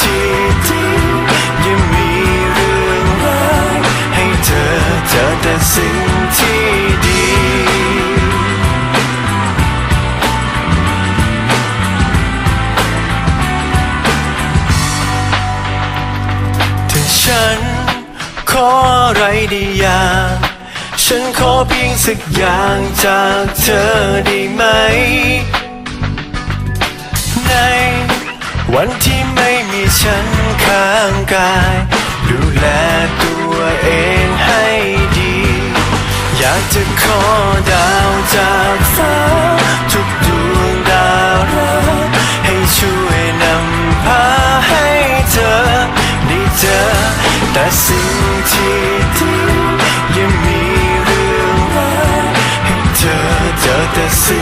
ที่ดียังมีเรื่องร้ายให้เธอเจอแต่สิ่งที่ดีถ้าฉันขออะไรได้อย่างฉันขอเพียงสักอย่างจากเธอได้ไหม ในวันที่ ฉันข้างกาย ดูแลตัวเองให้ดี อยากจะขอดาวจากฟ้า ทุกดวงดาวรักให้ช่วยนำพาให้เธอได้เจอแต่สิ่งที่ดียังมีเรื่องร้ายให้เธอเจอแต่สิ่ง